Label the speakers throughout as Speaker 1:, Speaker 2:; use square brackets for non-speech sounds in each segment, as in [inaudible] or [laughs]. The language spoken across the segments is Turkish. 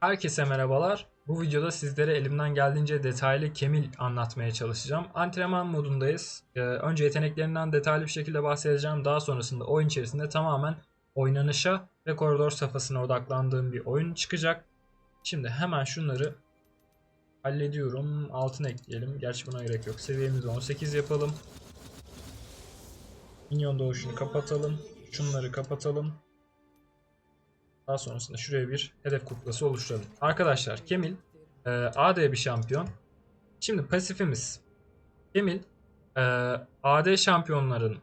Speaker 1: Herkese merhabalar. Bu videoda sizlere elimden geldiğince detaylı Kemil anlatmaya çalışacağım. Antrenman modundayız. Ee, önce yeteneklerinden detaylı bir şekilde bahsedeceğim. Daha sonrasında oyun içerisinde tamamen oynanışa ve koridor safhasına odaklandığım bir oyun çıkacak. Şimdi hemen şunları hallediyorum. Altına ekleyelim. Gerçi buna gerek yok. Seviyemizi 18 yapalım. Minyon doğuşunu kapatalım. Şunları kapatalım. Daha sonrasında şuraya bir hedef kuklası oluşturalım. Arkadaşlar Kemil e, AD bir şampiyon. Şimdi pasifimiz. Kemil e, AD şampiyonların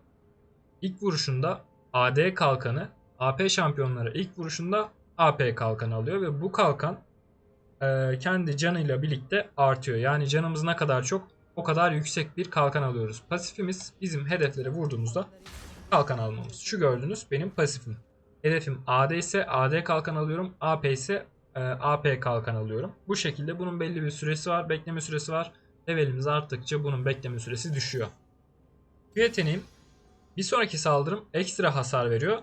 Speaker 1: ilk vuruşunda AD kalkanı, AP şampiyonları ilk vuruşunda AP kalkanı alıyor ve bu kalkan e, kendi canıyla birlikte artıyor. Yani canımız ne kadar çok o kadar yüksek bir kalkan alıyoruz. Pasifimiz bizim hedefleri vurduğumuzda kalkan almamız. Şu gördüğünüz benim pasifim. Hedefim AD ise AD kalkan alıyorum. AP ise e, AP kalkan alıyorum. Bu şekilde bunun belli bir süresi var. Bekleme süresi var. Levelimiz arttıkça bunun bekleme süresi düşüyor. Bu yeteneğim bir sonraki saldırım ekstra hasar veriyor.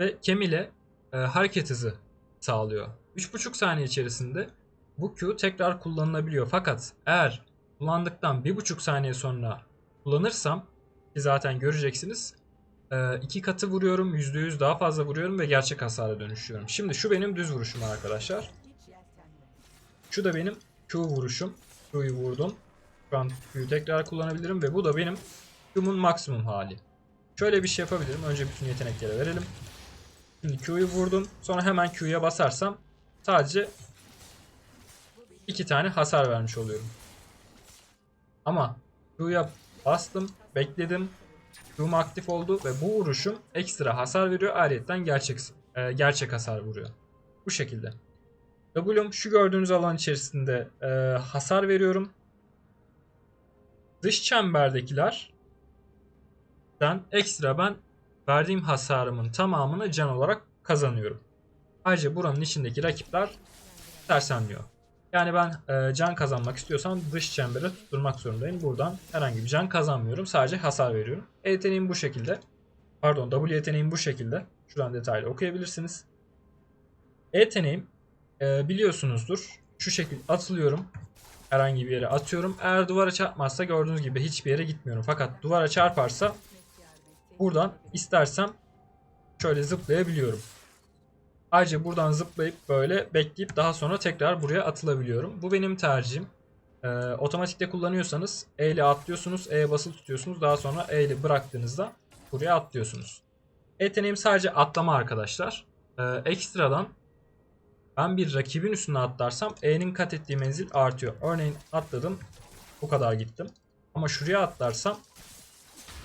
Speaker 1: Ve Kemil'e e, hareket hızı sağlıyor. 3,5 saniye içerisinde bu Q tekrar kullanılabiliyor. Fakat eğer kullandıktan 1,5 saniye sonra kullanırsam ki zaten göreceksiniz iki katı vuruyorum. %100 daha fazla vuruyorum ve gerçek hasara dönüşüyorum. Şimdi şu benim düz vuruşum arkadaşlar. Şu da benim Q vuruşum. Q'yu vurdum. Şu an Q'yu tekrar kullanabilirim ve bu da benim Q'mun maksimum hali. Şöyle bir şey yapabilirim. Önce bütün yetenekleri verelim. Şimdi Q'yu vurdum. Sonra hemen Q'ya basarsam sadece iki tane hasar vermiş oluyorum. Ama Q'ya bastım, bekledim. Doom aktif oldu ve bu vuruşum ekstra hasar veriyor. Ayrıca gerçek e, gerçek hasar vuruyor. Bu şekilde. W'm şu gördüğünüz alan içerisinde e, hasar veriyorum. Dış çemberdekiler ben ekstra ben verdiğim hasarımın tamamını can olarak kazanıyorum. Ayrıca buranın içindeki rakipler sersemliyor. Yani ben e, can kazanmak istiyorsam dış çembere tutturmak zorundayım. Buradan herhangi bir can kazanmıyorum. Sadece hasar veriyorum. E yeteneğim bu şekilde. Pardon W yeteneğim bu şekilde. Şuradan detaylı okuyabilirsiniz. E yeteneğim e, biliyorsunuzdur. Şu şekilde atılıyorum. Herhangi bir yere atıyorum. Eğer duvara çarpmazsa gördüğünüz gibi hiçbir yere gitmiyorum. Fakat duvara çarparsa buradan istersem şöyle zıplayabiliyorum. Ayrıca buradan zıplayıp böyle bekleyip daha sonra tekrar buraya atılabiliyorum. Bu benim tercihim. Ee, otomatikte kullanıyorsanız E ile atlıyorsunuz. E basılı tutuyorsunuz. Daha sonra E ile bıraktığınızda buraya atlıyorsunuz. Yeteneğim sadece atlama arkadaşlar. Ee, ekstradan ben bir rakibin üstüne atlarsam E'nin kat ettiği menzil artıyor. Örneğin atladım. Bu kadar gittim. Ama şuraya atlarsam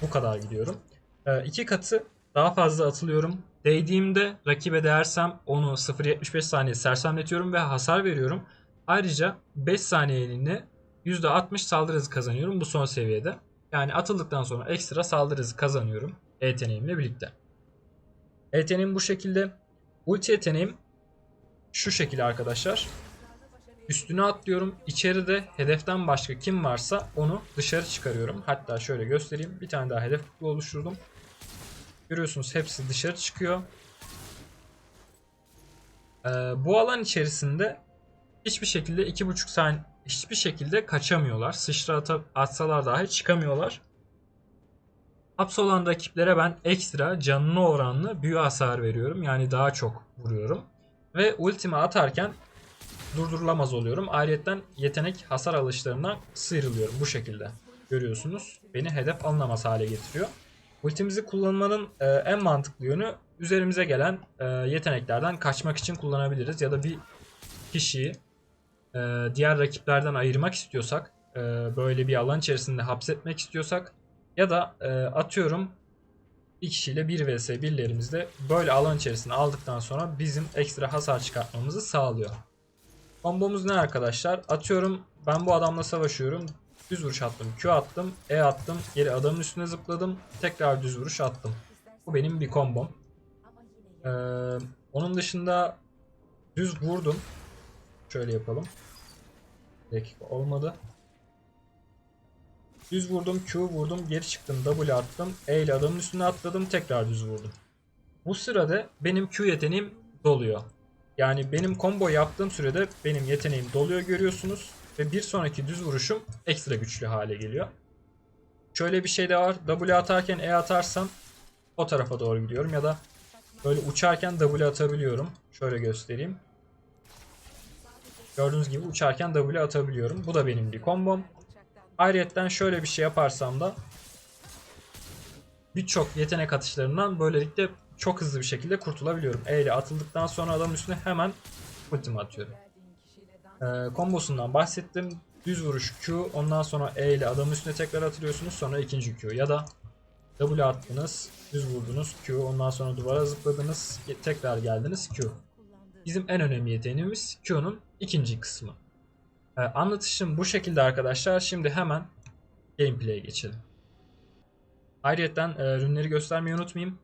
Speaker 1: bu kadar gidiyorum. Ee, iki katı daha fazla atılıyorum. Değdiğimde rakibe değersem onu 0.75 saniye sersemletiyorum ve hasar veriyorum. Ayrıca 5 saniyeliğine %60 saldırı hızı kazanıyorum bu son seviyede. Yani atıldıktan sonra ekstra saldırı hızı kazanıyorum yeteneğimle birlikte. Yeteneğim bu şekilde. Ulti yeteneğim şu şekilde arkadaşlar. Üstüne atlıyorum. İçeride hedeften başka kim varsa onu dışarı çıkarıyorum. Hatta şöyle göstereyim. Bir tane daha hedef kutlu oluşturdum. Görüyorsunuz hepsi dışarı çıkıyor. Ee, bu alan içerisinde hiçbir şekilde iki buçuk saniye hiçbir şekilde kaçamıyorlar. Sıçra ata, atsalar dahi çıkamıyorlar. Hapsolan rakiplere ben ekstra canına oranlı büyü hasar veriyorum. Yani daha çok vuruyorum. Ve ultimi atarken durdurulamaz oluyorum. Ayrıca yetenek hasar alışlarından sıyrılıyorum bu şekilde. Görüyorsunuz. Beni hedef alınamaz hale getiriyor. Ultimizi kullanmanın e, en mantıklı yönü üzerimize gelen e, yeteneklerden kaçmak için kullanabiliriz. Ya da bir kişiyi e, diğer rakiplerden ayırmak istiyorsak, e, böyle bir alan içerisinde hapsetmek istiyorsak ya da e, atıyorum bir kişiyle 1 vs 1'lerimizde böyle alan içerisinde aldıktan sonra bizim ekstra hasar çıkartmamızı sağlıyor. Kombomuz ne arkadaşlar? Atıyorum ben bu adamla savaşıyorum. Düz vuruş attım. Q attım. E attım. Geri adamın üstüne zıpladım. Tekrar düz vuruş attım. Bu benim bir kombom. Ee, onun dışında düz vurdum. Şöyle yapalım. Dakika olmadı. Düz vurdum. Q vurdum. Geri çıktım. W attım. E ile adamın üstüne atladım. Tekrar düz vurdum. Bu sırada benim Q yeteneğim doluyor. Yani benim combo yaptığım sürede benim yeteneğim doluyor görüyorsunuz. Ve bir sonraki düz vuruşum ekstra güçlü hale geliyor. Şöyle bir şey de var. W atarken E atarsam o tarafa doğru gidiyorum ya da böyle uçarken W atabiliyorum. Şöyle göstereyim. Gördüğünüz gibi uçarken W atabiliyorum. Bu da benim bir kombom. Ayrıyetten şöyle bir şey yaparsam da birçok yetenek atışlarından böylelikle çok hızlı bir şekilde kurtulabiliyorum. E ile atıldıktan sonra adamın üstüne hemen ultimi atıyorum. Ee, kombosundan bahsettim. Düz vuruş Q, ondan sonra E ile adamın üstüne tekrar atılıyorsunuz. Sonra ikinci Q ya da W attınız, düz vurdunuz Q, ondan sonra duvara zıpladınız, tekrar geldiniz Q. Bizim en önemli yeteneğimiz Q'nun ikinci kısmı. Ee, anlatışım bu şekilde arkadaşlar. Şimdi hemen gameplay'e geçelim. Ayrıca e, rünleri göstermeyi unutmayayım.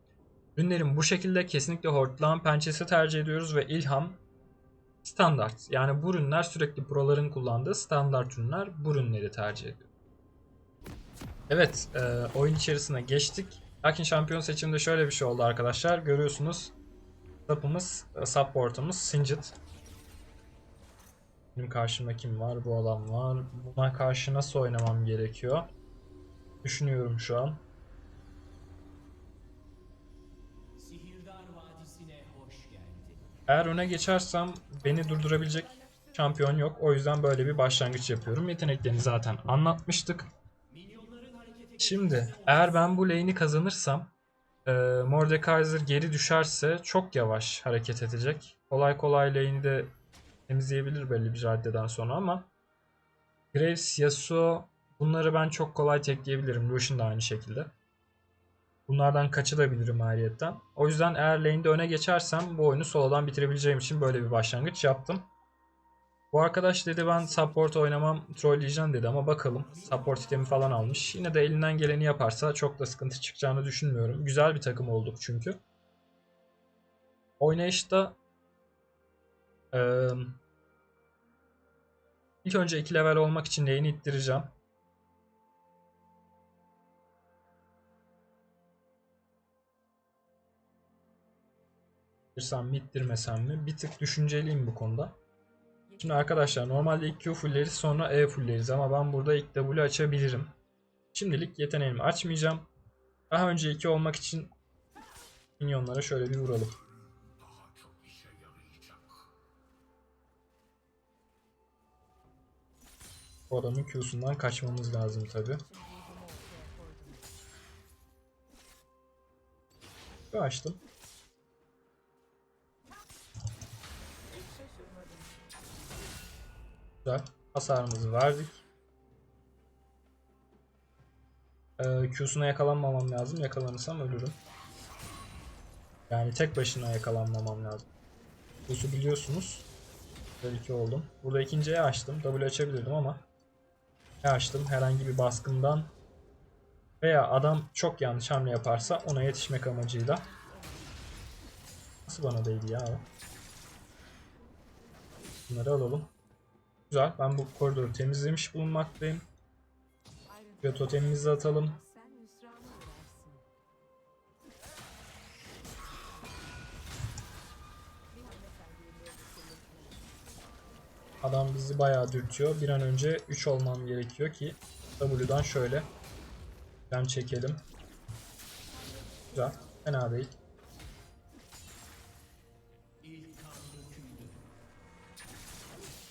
Speaker 1: Rünlerim bu şekilde kesinlikle hortlağın pençesi tercih ediyoruz ve ilham standart. Yani bu ürünler sürekli proların kullandığı standart ürünler bu ürünleri tercih ediyor. Evet e, oyun içerisine geçtik. Lakin şampiyon seçiminde şöyle bir şey oldu arkadaşlar. Görüyorsunuz sapımız, e, supportumuz Singed. Benim karşımda kim var? Bu adam var. Buna karşı nasıl oynamam gerekiyor? Düşünüyorum şu an. Eğer öne geçersem beni durdurabilecek şampiyon yok. O yüzden böyle bir başlangıç yapıyorum. Yeteneklerini zaten anlatmıştık. Şimdi eğer ben bu lane'i kazanırsam e, Mordekaiser geri düşerse çok yavaş hareket edecek. Kolay kolay lane'i de temizleyebilir belli bir raddeden sonra ama Graves, Yasuo bunları ben çok kolay tekleyebilirim. Lucian da aynı şekilde. Bunlardan kaçılabilirim ayrıyetten. O yüzden eğer lane'de öne geçersem bu oyunu solodan bitirebileceğim için böyle bir başlangıç yaptım. Bu arkadaş dedi ben support oynamam trolleyeceğim dedi ama bakalım. Support itemi falan almış. Yine de elinden geleni yaparsa çok da sıkıntı çıkacağını düşünmüyorum. Güzel bir takım olduk çünkü. Oynayışta eee ilk önce 2 level olmak için lane'i ittireceğim. İttirsem mi ittirmesem mi? Bir tık düşünceliyim bu konuda. Şimdi arkadaşlar normalde ilk Q fulleriz sonra E fulleriz ama ben burada ilk W açabilirim. Şimdilik yeteneğimi açmayacağım. Daha önce 2 olmak için minyonlara şöyle bir vuralım. Bu adamın Q'sundan kaçmamız lazım tabi. Q açtım. Güzel. Hasarımızı verdik. Ee, Q'suna yakalanmamam lazım. Yakalanırsam ölürüm. Yani tek başına yakalanmamam lazım. Q'su biliyorsunuz. Böyle iki oldum. Burada ikinciye açtım. W açabilirdim ama E açtım. Herhangi bir baskından veya adam çok yanlış hamle yaparsa ona yetişmek amacıyla. Nasıl bana değdi ya? Bunları alalım. Güzel. Ben bu koridoru temizlemiş bulunmaktayım. Ve totemimizi atalım. Adam bizi bayağı dürtüyor. Bir an önce 3 olmam gerekiyor ki W'dan şöyle ben çekelim. Güzel. Fena değil.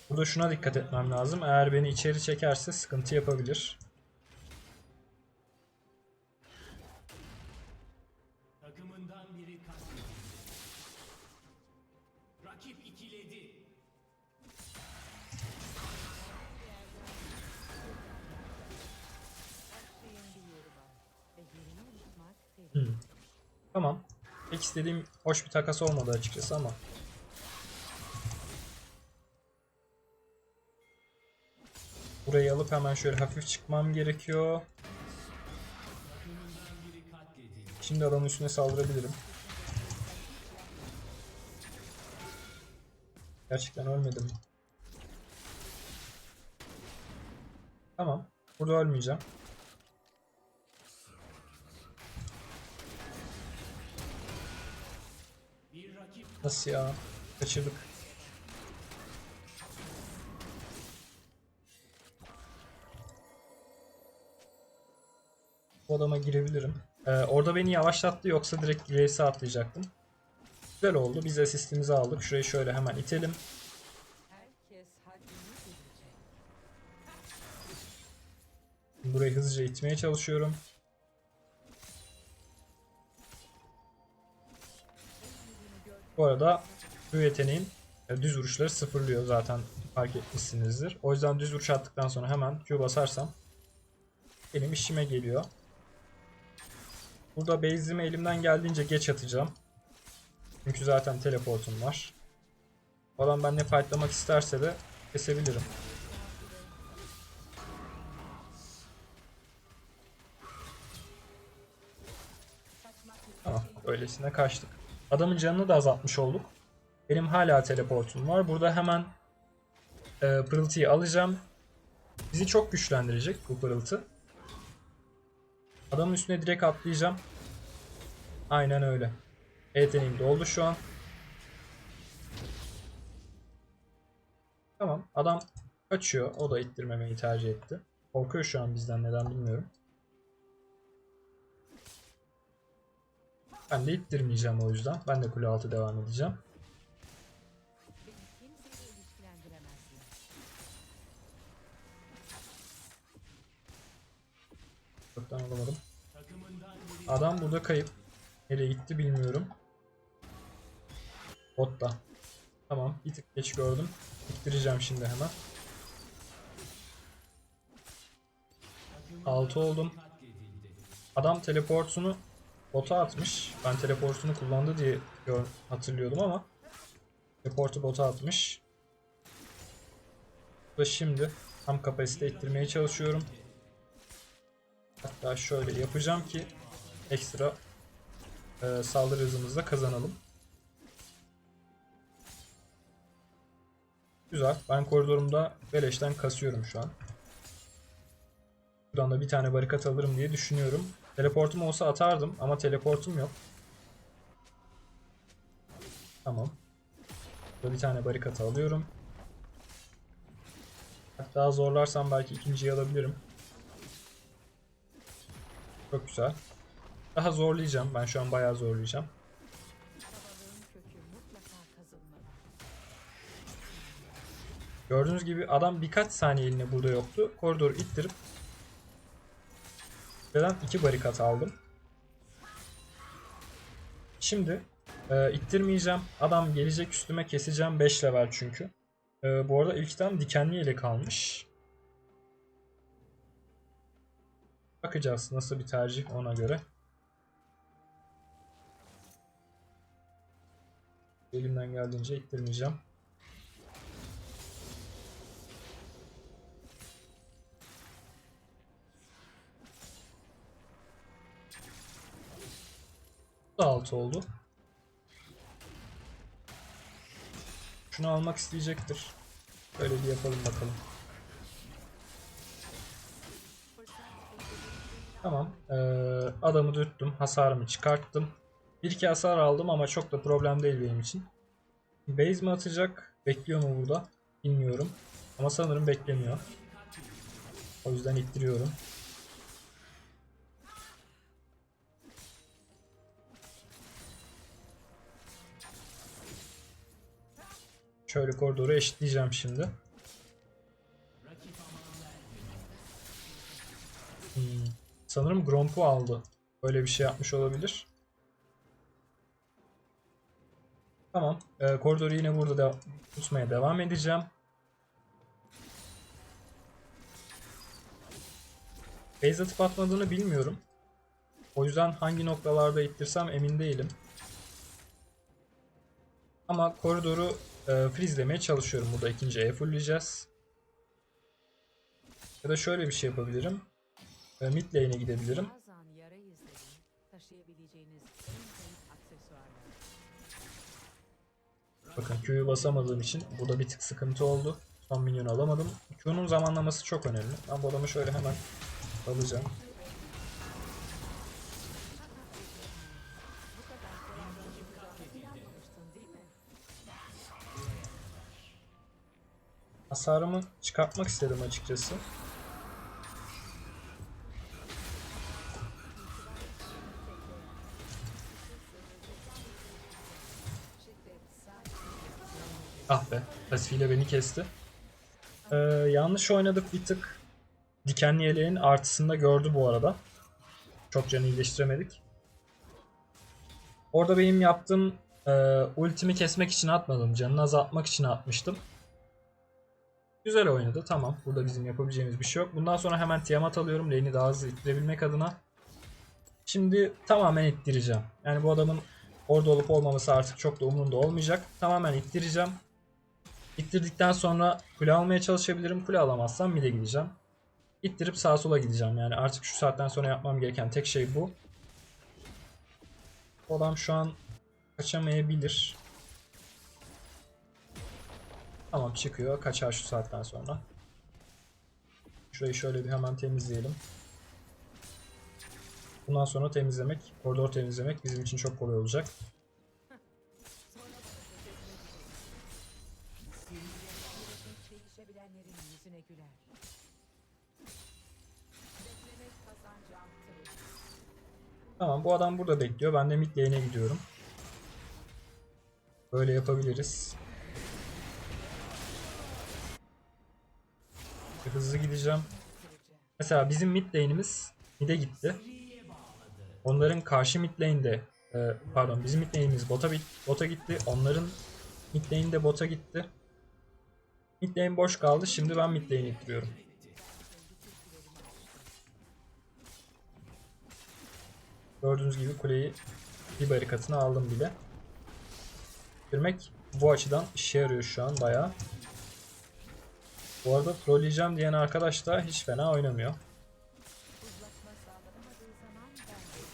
Speaker 1: Burada şuna dikkat etmem lazım. Eğer beni içeri çekerse sıkıntı yapabilir.
Speaker 2: Değil.
Speaker 1: Tamam. Pek istediğim hoş bir takas olmadı açıkçası ama. Alıp hemen şöyle hafif çıkmam gerekiyor. Şimdi adamın üstüne saldırabilirim. Gerçekten ölmedim. Tamam. Burada ölmeyeceğim. Nasıl ya? Kaçırdık. Bu adama girebilirim. Ee, orada beni yavaşlattı yoksa direkt Grace'e atlayacaktım. Güzel oldu. Biz asistimizi aldık. Şurayı şöyle hemen itelim. Burayı hızlıca itmeye çalışıyorum. Bu arada bu yeteneğim e, düz vuruşları sıfırlıyor zaten fark etmişsinizdir. O yüzden düz vuruş attıktan sonra hemen Q basarsam benim işime geliyor. Burada base'imi elimden geldiğince geç atacağım. Çünkü zaten teleportum var. O adam benimle fightlamak isterse de kesebilirim. Tamam, öylesine kaçtık. Adamın canını da azaltmış olduk. Benim hala teleportum var. Burada hemen e, pırıltıyı alacağım. Bizi çok güçlendirecek bu pırıltı. Adamın üstüne direkt atlayacağım. Aynen öyle. Yeteneğim doldu şu an. Tamam. Adam kaçıyor. O da ittirmemeyi tercih etti. Korkuyor şu an bizden neden bilmiyorum. Ben de ittirmeyeceğim o yüzden. Ben de kule altı devam edeceğim. Çoktan alamadım. Adam burada kayıp. Nereye gitti bilmiyorum. Botta. Tamam. Bir tık geç gördüm. İttireceğim şimdi hemen. 6 oldum. Adam teleportunu bota atmış. Ben teleportunu kullandı diye hatırlıyordum ama teleportu bota atmış. Ve şimdi tam kapasite ettirmeye çalışıyorum. Hatta şöyle yapacağım ki ekstra e, saldırı hızımızı da kazanalım. Güzel. Ben koridorumda beleşten kasıyorum şu an. Buradan da bir tane barikat alırım diye düşünüyorum. Teleportum olsa atardım ama teleportum yok. Tamam. Burada bir tane barikat alıyorum. Hatta zorlarsam belki ikinciyi alabilirim. Çok güzel. Daha zorlayacağım. Ben şu an bayağı zorlayacağım. Gördüğünüz gibi adam birkaç saniyeliğine burada yoktu. Koridoru ittirip Neden iki barikat aldım. Şimdi e, ittirmeyeceğim. Adam gelecek üstüme keseceğim 5 level çünkü. E, bu arada ilk item dikenli ele kalmış. Bakacağız nasıl bir tercih ona göre. Elimden geldiğince ittirmeyeceğim. Bu da 6 oldu. Şunu almak isteyecektir. Böyle bir yapalım bakalım. Tamam. Ee, adamı dürttüm. Hasarımı çıkarttım. Bir iki hasar aldım ama çok da problem değil benim için. Base mi atacak? Bekliyor mu burada? Bilmiyorum. Ama sanırım beklemiyor. O yüzden ittiriyorum. Şöyle koridoru eşitleyeceğim şimdi. Hmm, Sanırım Gromp'u aldı. Böyle bir şey yapmış olabilir. Tamam. Ee, koridoru yine burada da tutmaya devam edeceğim. Base atıp atmadığını bilmiyorum. O yüzden hangi noktalarda ittirsem emin değilim. Ama koridoru e, freezelemeye çalışıyorum. Burada ikinci E fullleyeceğiz. Ya da şöyle bir şey yapabilirim. E, mid lane'e gidebilirim. Bakın Q'yu basamadığım için burada bir tık sıkıntı oldu. Son minyon alamadım. Q'nun zamanlaması çok önemli. Ben bu adamı şöyle hemen alacağım. Hasarımı çıkartmak istedim açıkçası. Ah be. Pasifiyle beni kesti. Ee, yanlış oynadık bir tık. Dikenli yeleğin artısını da gördü bu arada. Çok canı iyileştiremedik. Orada benim yaptığım e, ultimi kesmek için atmadım. Canını azaltmak için atmıştım. Güzel oynadı. Tamam. Burada bizim yapabileceğimiz bir şey yok. Bundan sonra hemen Tiamat alıyorum. Lane'i daha hızlı ittirebilmek adına. Şimdi tamamen ittireceğim. Yani bu adamın orada olup olmaması artık çok da umurumda olmayacak. Tamamen ittireceğim. İttirdikten sonra kule almaya çalışabilirim. Kule alamazsam mid'e gideceğim. İttirip sağa sola gideceğim. Yani artık şu saatten sonra yapmam gereken tek şey bu. Adam şu an kaçamayabilir. Tamam çıkıyor. Kaçar şu saatten sonra. Şurayı şöyle bir hemen temizleyelim. Bundan sonra temizlemek, koridor temizlemek bizim için çok kolay olacak.
Speaker 2: Yüzüne güler.
Speaker 1: Tamam bu adam burada bekliyor. Ben de mid lane'e gidiyorum. Böyle yapabiliriz. Hızlı gideceğim. Mesela bizim mid lane'imiz mid'e gitti. Onların karşı mid lane'de e, pardon bizim mid lane'imiz bota, bota gitti. Onların mid lane'de bota gitti. Mid lane boş kaldı. Şimdi ben mid lane'i ittiriyorum. Gördüğünüz gibi kuleyi bir barikatına aldım bile. Girmek bu açıdan işe yarıyor şu an bayağı. Bu arada trolleyeceğim diyen arkadaş da hiç fena oynamıyor.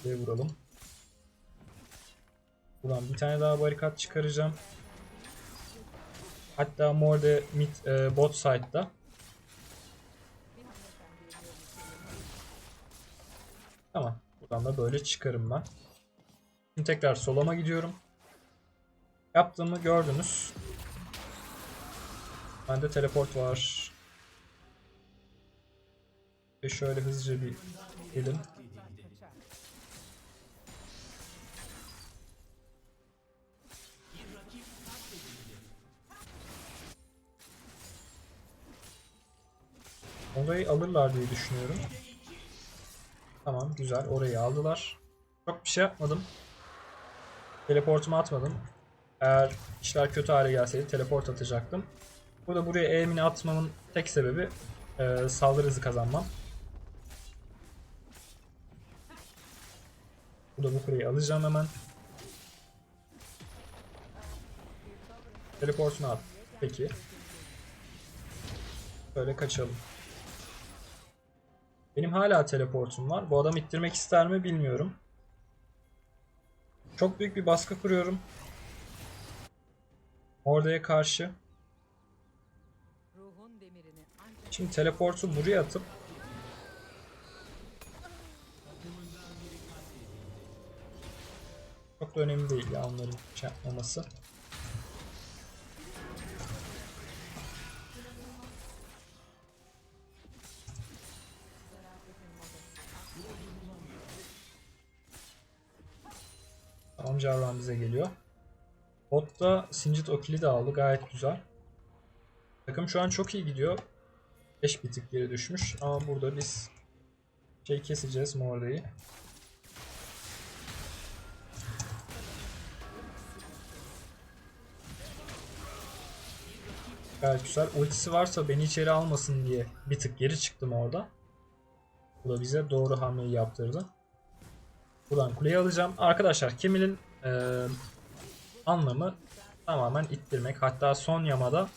Speaker 1: Şuraya vuralım. Buradan bir tane daha barikat çıkaracağım. Hatta Morde mid e, bot side'da. Tamam. Buradan da böyle çıkarım ben. Şimdi tekrar solama gidiyorum. Yaptığımı gördünüz. Bende teleport var. Ve şöyle hızlıca bir gidelim. Orayı alırlar diye düşünüyorum. Tamam güzel orayı aldılar. Çok bir şey yapmadım. Teleportumu atmadım. Eğer işler kötü hale gelseydi teleport atacaktım. Burada buraya eğimini atmamın tek sebebi e, saldırı hızı kazanmam. Burada bu kuleyi alacağım hemen. Teleportunu at. Peki. Böyle kaçalım. Benim hala teleportum var. Bu adam ittirmek ister mi bilmiyorum. Çok büyük bir baskı kuruyorum. Oraya karşı. Şimdi teleportu buraya atıp Çok da önemli değil ya onların şey bize geliyor. Botta Singed Okil'i de aldı gayet güzel. Takım şu an çok iyi gidiyor. 5 bir geri düşmüş ama burada biz şey keseceğiz Morde'yi. Gayet güzel. Ultisi varsa beni içeri almasın diye bir tık geri çıktım orada. Bu da bize doğru hamleyi yaptırdı. Buradan kuleyi alacağım. Arkadaşlar Kemil'in eee, anlamı tamamen ittirmek. Hatta son yamada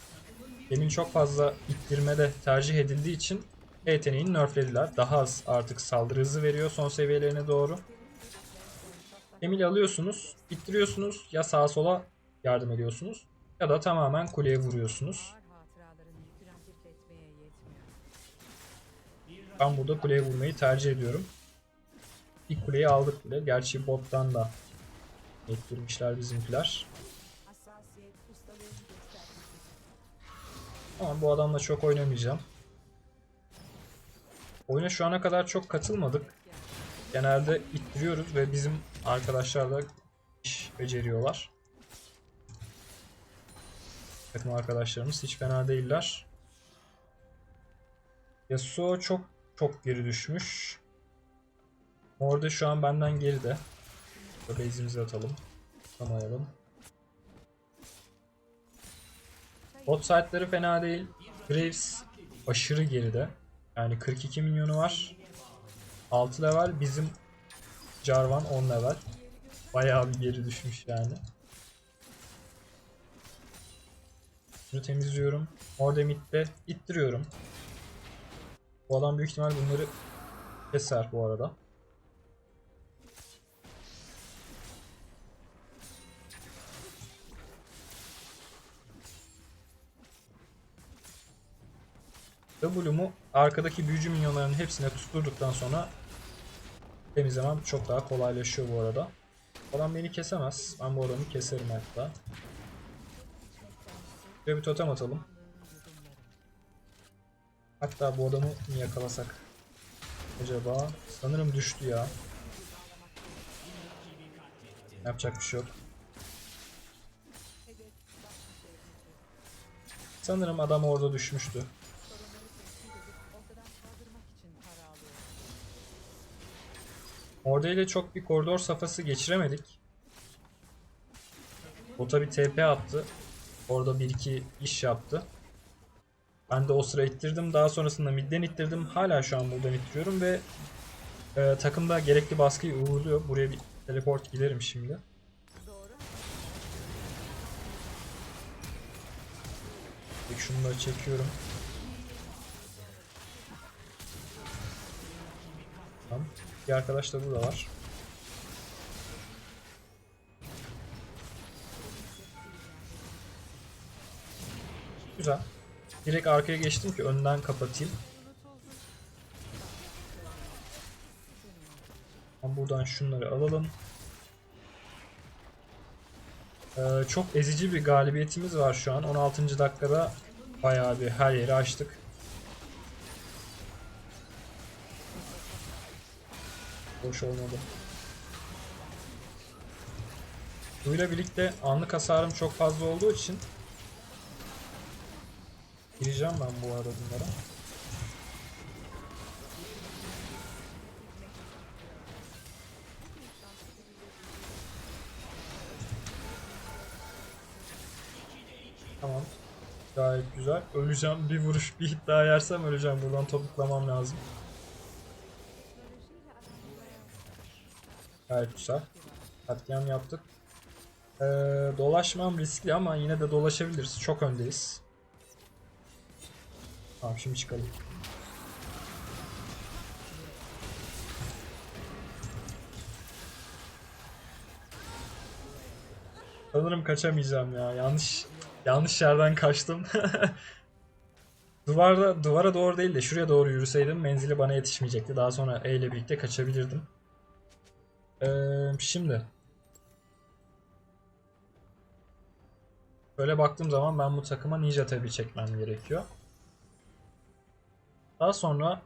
Speaker 1: Kemil çok fazla ittirmede tercih edildiği için yeteneğini nerflediler. Daha az artık saldırı hızı veriyor son seviyelerine doğru. Kemil'i alıyorsunuz, ittiriyorsunuz ya sağa sola yardım ediyorsunuz ya da tamamen kuleye vuruyorsunuz. Ben burada kuleye vurmayı tercih ediyorum. İlk kuleyi aldık bile. Gerçi bottan da ettirmişler bizimkiler. Ama bu adamla çok oynamayacağım. Oyuna şu ana kadar çok katılmadık. Genelde ittiriyoruz ve bizim arkadaşlar da iş beceriyorlar. Takım arkadaşlarımız hiç fena değiller. Yasuo çok çok geri düşmüş. Orada şu an benden geride. Burada base'imizi atalım. Tutamayalım. Bot side'ları fena değil. Graves aşırı geride. Yani 42 milyonu var. 6 level. Bizim Jarvan 10 level. Bayağı bir geri düşmüş yani. Şunu temizliyorum. Orada midde ittiriyorum. Bu adam büyük ihtimal bunları keser bu arada. W'mu arkadaki büyücü minyonların hepsine tusturduktan sonra temizlemem çok daha kolaylaşıyor bu arada. Adam beni kesemez. Ben bu adamı keserim hatta. Şöyle bir totem atalım. Hatta bu adamı mı yakalasak? Acaba? Sanırım düştü ya. Yapacak bir şey yok. Sanırım adam orada düşmüştü. Orada ile çok bir koridor safhası geçiremedik. Bota bir TP attı. Orada 1-2 iş yaptı. Ben de o sıra ittirdim. Daha sonrasında midden ittirdim. Hala şu an buradan ittiriyorum ve e, takımda gerekli baskıyı uğurluyor. Buraya bir teleport giderim şimdi. Peki şunları çekiyorum. Tamam. Bir arkadaş da burada var. Güzel. Direkt arkaya geçtim ki önden kapatayım. Buradan şunları alalım. Ee, çok ezici bir galibiyetimiz var şu an. 16. dakikada bayağı bir her yeri açtık. Boş olmadı. Buyla birlikte anlık hasarım çok fazla olduğu için gireceğim ben bu arada bunlara. Tamam. Gayet güzel. Öleceğim. Bir vuruş bir hit daha yersem öleceğim. Buradan topuklamam lazım. Gayet güzel. Katliam yaptık. Ee, dolaşmam riskli ama yine de dolaşabiliriz. Çok öndeyiz. Tamam şimdi çıkalım. Sanırım kaçamayacağım ya. Yanlış yanlış yerden kaçtım. [laughs] Duvarda duvara doğru değil de şuraya doğru yürüseydim menzili bana yetişmeyecekti. Daha sonra E ile birlikte kaçabilirdim. Ee, şimdi Böyle baktığım zaman ben bu takıma Ninja tabi çekmem gerekiyor. Daha sonra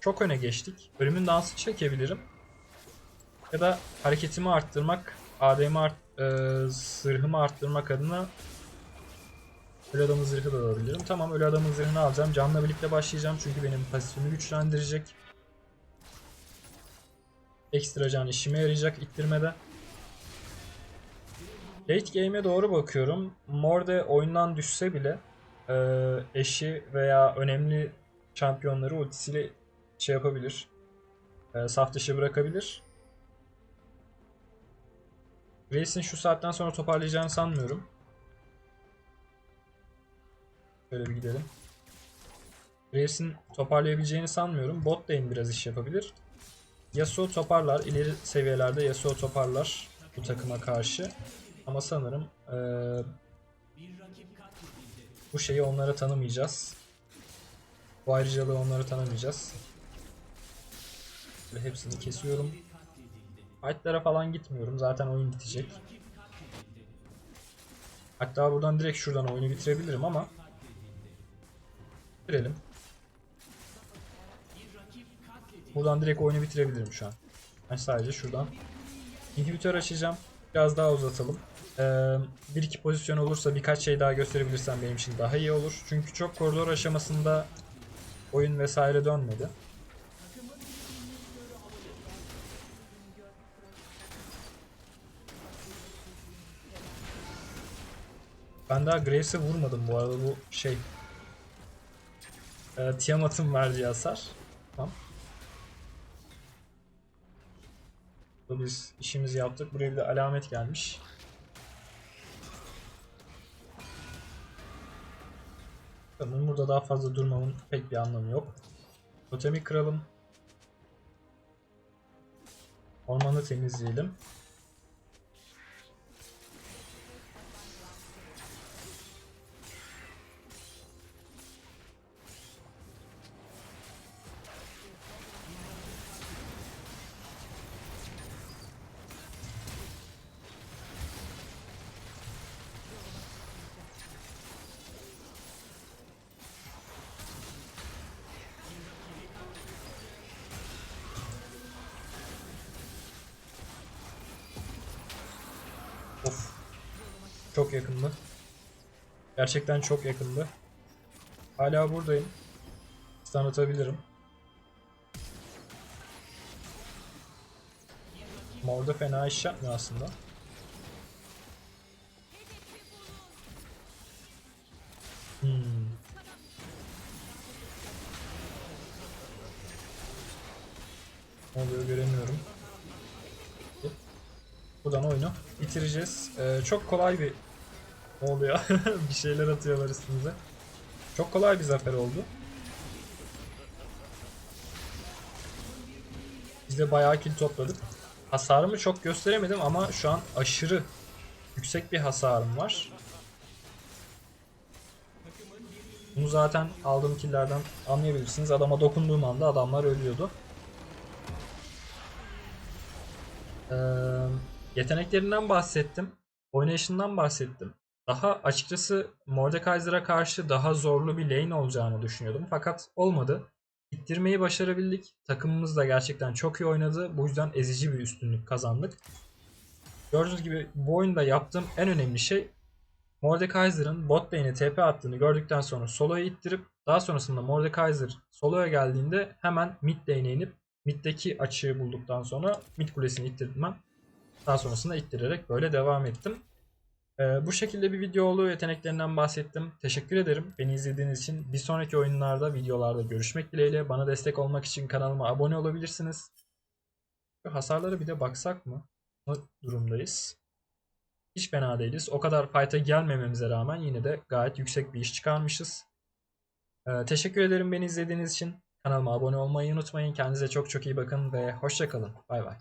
Speaker 1: çok öne geçtik. Ölümün dansı çekebilirim. Ya da hareketimi arttırmak, AD'mi art, e, zırhımı arttırmak adına Ölü adamın zırhı da alabilirim. Tamam ölü adamın zırhını alacağım. Canla birlikte başlayacağım çünkü benim pasifimi güçlendirecek. Ekstra can işime yarayacak ittirmede. Late game'e doğru bakıyorum. Morde oyundan düşse bile e, eşi veya önemli şampiyonları ultisiyle şey yapabilir. E, saf dışı bırakabilir. Grace'in şu saatten sonra toparlayacağını sanmıyorum. Şöyle bir gidelim. Graves'in toparlayabileceğini sanmıyorum. Bot lane biraz iş yapabilir. Yasuo toparlar. İleri seviyelerde Yasuo toparlar bu takıma karşı. Ama sanırım eee, bu şeyi onlara tanımayacağız. Bu ayrıcalığı onlara tanımayacağız. Böyle hepsini kesiyorum. Fight'lara falan gitmiyorum. Zaten oyun bitecek. Hatta buradan direkt şuradan oyunu bitirebilirim ama bitirelim. Buradan direkt oyunu bitirebilirim şu an. Ben sadece şuradan inhibitör açacağım. Biraz daha uzatalım. Ee, bir iki pozisyon olursa birkaç şey daha gösterebilirsem benim için daha iyi olur. Çünkü çok koridor aşamasında oyun vesaire dönmedi. Ben daha Graves'e vurmadım bu arada bu şey. Ee, Tiamat'ın verdiği hasar. Tamam. Biz işimizi yaptık. Buraya bir de alamet gelmiş. Tamam burada daha fazla durmamın pek bir anlamı yok. Totemi kıralım. Ormanı temizleyelim. Yakındı. Gerçekten çok yakındı. Hala buradayım. Stun atabilirim. Ama orada fena iş yapmıyor aslında. Hmm. Ne oluyor göremiyorum. Buradan oyunu bitireceğiz. Ee, çok kolay bir... Oluyor? [laughs] bir şeyler atıyorlar üstümüze. Çok kolay bir zafer oldu. Biz de bayağı kill topladık. Hasarımı çok gösteremedim ama şu an aşırı yüksek bir hasarım var. Bunu zaten aldığım killlerden anlayabilirsiniz. Adama dokunduğum anda adamlar ölüyordu. Ee, yeteneklerinden bahsettim. Oynayışından bahsettim. Daha açıkçası Mordekaiser'a karşı daha zorlu bir lane olacağını düşünüyordum. Fakat olmadı. İttirmeyi başarabildik. Takımımız da gerçekten çok iyi oynadı. Bu yüzden ezici bir üstünlük kazandık. Gördüğünüz gibi bu oyunda yaptığım en önemli şey Mordekaiser'ın bot lane'e TP attığını gördükten sonra solo'ya ittirip daha sonrasında Mordekaiser solo'ya geldiğinde hemen mid lane'e inip middeki açığı bulduktan sonra mid kulesini ittirdim ben. Daha sonrasında ittirerek böyle devam ettim. Ee, bu şekilde bir video oldu. Yeteneklerinden bahsettim. Teşekkür ederim beni izlediğiniz için. Bir sonraki oyunlarda, videolarda görüşmek dileğiyle. Bana destek olmak için kanalıma abone olabilirsiniz. Şu hasarlara bir de baksak mı? Ne durumdayız? Hiç fena değiliz. O kadar fight'a gelmememize rağmen yine de gayet yüksek bir iş çıkarmışız. Ee, teşekkür ederim beni izlediğiniz için. Kanalıma abone olmayı unutmayın. Kendinize çok çok iyi bakın ve hoşçakalın. Bay bay.